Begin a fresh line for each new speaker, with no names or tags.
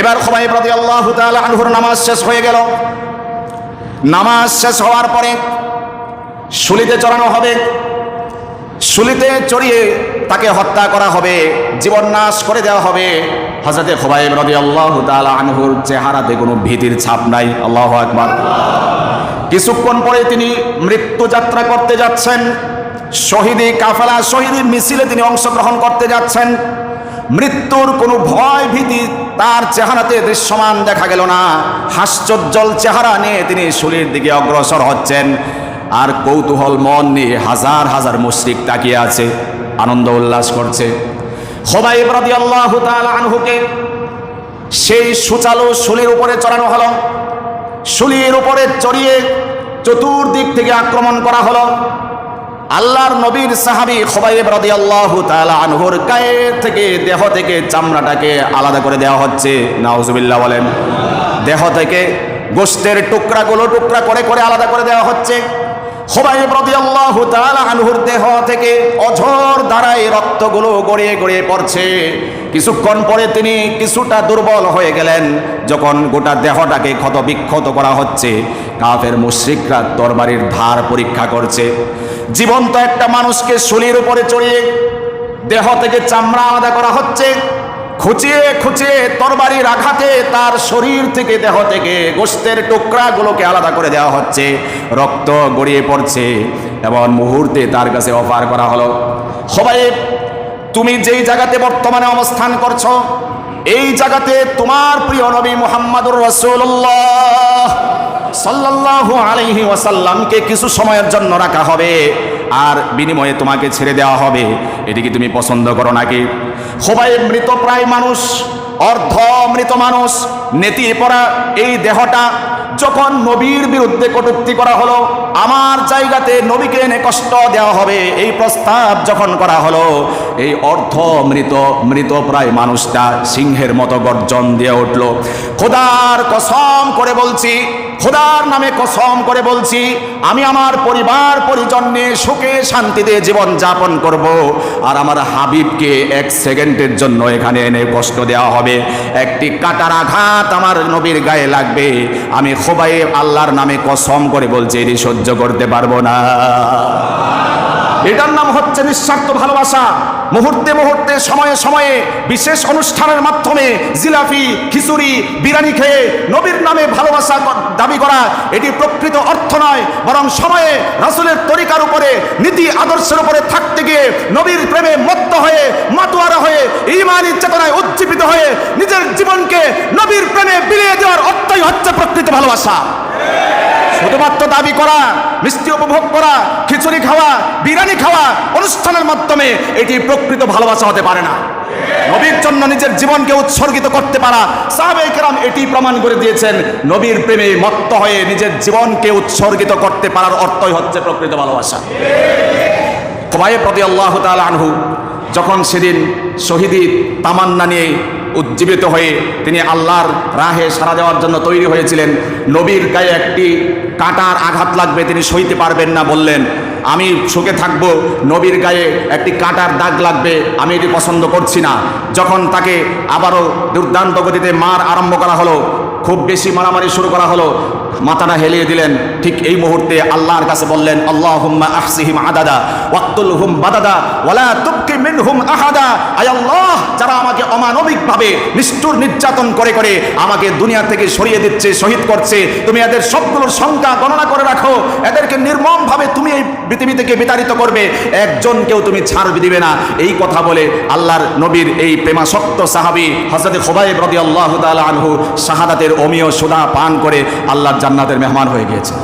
এবার খোবাইব রাদি আল্লাহ আনহুর নামাজ শেষ হয়ে গেল। নামাজ শেষ হওয়ার পরে শুলিতে চড়ানো হবে। শুলিতে চড়িয়ে তাকে হত্যা করা হবে জীবন নাশ করে দেওয়া হবে। হজরতে খোবাইব রদি আল্লাহ আনহুর চেহারাতে কোনো ভীতির ছাপ নাই। আল্লাহ আকবার। কিছুক্ষণ পরে তিনি মৃত্যুযাত্রা করতে যাচ্ছেন। শহীদি কাফেলা, শহীদি মিছিলে তিনি অংশগ্রহণ করতে যাচ্ছেন। মৃত্যুর কোনো ভয় ভীতি তার চেহারাতে দৃশ্যমান দেখা গেল না। হাস্যোজ্জ্বল চেহারা নিয়ে তিনি শুলির দিকে অগ্রসর হচ্ছেন। আর কৌতূহল মন নিয়ে হাজার হাজার মুশরিক তাকিয়ে আছে, আনন্দ উল্লাস করছে। খোবাইব রাদিয়াল্লাহু তাআলা আনহুকে সেই সুচালো শুলির উপরে চড়ানো হলো। শুলির উপরে চড়িয়ে চতুর্দিক থেকে আক্রমণ করা হলো। আল্লাহর নবীর সাহাবি খোবাইব রাদিয়াল্লাহু তাআলা আনহুর গায়ে থেকে, দেহ থেকে চামড়াটাকে আলাদা করে দেওয়া হচ্ছে। নাউজুবিল্লাহ বলেন। দেহ থেকে গোষ্ঠের টুকরাগুলো টুকরা করে করে আলাদা করে দেওয়া হচ্ছে। খোবাইব রাদিয়াল্লাহু তাআলা আনহুর দেহ থেকে অঝর দ্বারাই রক্তগুলো গড়িয়ে গড়িয়ে পড়ছে। কিছুক্ষণ পরে তিনি কিছুটা দুর্বল হয়ে গেলেন, যখন গোটা দেহটাকে ক্ষত বিক্ষত করা হচ্ছে। কাফের মুশ্রিকরা তরবারির ধার পরীক্ষা করছে। জীবন্ত একটা মানুষকে শুলির উপরে চড়িয়ে দেহ থেকে চামড়া আলাদা করা হচ্ছে। খুঁচিয়ে খুঁচিয়ে তরবারির আঘাতে তার শরীর থেকে দেহ থেকে গোস্তের টুকরাগুলোকে আলাদা করে দেওয়া হচ্ছে। রক্ত গড়িয়ে পড়ছে। এবং মুহূর্তে তার কাছে অফার করা হলো। সবাই, তুমি যেই জায়গাতে বর্তমানে অবস্থান করছ, এই জায়গাতে তোমার প্রিয় নবী মোহাম্মদুর রসুল্লাহ সাল্লাল্লাহু আলাইহি ওয়াসাল্লামকে কিছু সময়ের জন্য রাখা হবে, আর বিনিময়ে তোমাকে ছেড়ে দেওয়া হবে। এটি কি তুমি পছন্দ করো নাকি? সবাই মৃত প্রায় মানুষ, অর্ধ মৃত মানুষ, নেতি পড়া এই দেহটা যখন নবীর বিরুদ্ধে কটূক্তি করা হলো, আমার জায়গাতে নবীকে এনে কষ্ট দেওয়া হবে, এই প্রস্তাব যখন করা হলো, এই অর্ধ মৃত মৃত প্রায় মানুষটা সিংহের মতো গর্জন দিয়ে উঠল। খোদার কসম করে বলছি খোদার নামে কসম করে বলছি, আমি আমার পরিবার পরিজন সুখে শান্তিতে জীবন যাপন করব। আর আমার হাবিবকে এক সেকেন্ডের জন্য এখানে এনে কষ্ট দেওয়া হবে। একটি কাটার আঘাত আমার নবীর গায়ে লাগবে। আমি খোবাই আল্লাহর নামে কসম করে বলছি, এটি সহ্য করতে পারব না। এটার নাম হচ্ছে নিঃস্বার্থ ভালোবাসা। মুহূর্তে মুহূর্তে, সময়ে সময়ে বিশেষ অনুষ্ঠানের মাধ্যমে জিলাপি, খিচুড়ি, বিরিয়ানি খেয়ে নবীর নামে ভালোবাসা দাবি করা, এটি প্রকৃত অর্থ নয়, বরং সময়ে রাসুলের তরিকার উপরে, নীতি আদর্শের উপরে থাকতে গিয়ে নবীর প্রেমে মত্ত হয়ে, মাতোয়ারা হয়ে, ইমানি চেতনায় উজ্জীবিত হয়ে নিজের জীবনকে নবীর প্রেমে বিলিয়ে দেওয়ার অর্থই হচ্ছে প্রকৃত ভালোবাসা। শুধুমাত্র দাবি করা, মিষ্টি উপভোগ করা, খিচুড়ি খাওয়া বিরিয়ানি খাওয়া অনুষ্ঠানের মাধ্যমে এটি প্রকৃত ভালোবাসা হতে পারে না। নবীর জন্য নিজের জীবনকে উৎসর্গিত করতে পারা সাহাবায়ে কেরাম এটি প্রমাণ করে দিয়েছেন, নবীর প্রেমে মত্ত হয়ে নিজের জীবনকে উৎসর্গিত করতে পারার অর্থই হচ্ছে প্রকৃত ভালোবাসা। খোবাইব প্রতি আল্লাহ তাআলা আনহু যখন সেদিন শহীদি তামান্না নিয়ে উজ্জীবিত হয়ে তিনি আল্লাহর রাহে সারা দেওয়ার জন্য তৈরি হয়েছিলেন, নবীর গায়ে একটি কাঁটার আঘাত লাগবে তিনি সইতে পারবেন না বললেন আমি সুখে থাকব, নবীর গায়ে একটি কাঁটার দাগ লাগবে, আমি এটি পছন্দ করছি না। যখন তাকে আবারও দুর্দান্ত গতিতে মার আরম্ভ করা হলো, খুব বেশি মারামারি শুরু করা হলো মাথাটা হেলিয়ে দিলেন। ঠিক এই মুহূর্তে আল্লাহর কাছে বললেন আল্লাহ আল্লাহ তুমি এই পৃথিবী থেকে বিতাড়িত করবে। একজনকেও তুমি ছাড় দিবে না। এই কথা বলে আল্লাহর নবীর এই প্রেমাসক্ত সাহাবি হজরত খোবাইব আল্লাহ অমীয় সুদা পান করে আল্লাহর জান্নাতের মেহমান হয়ে গিয়েছে।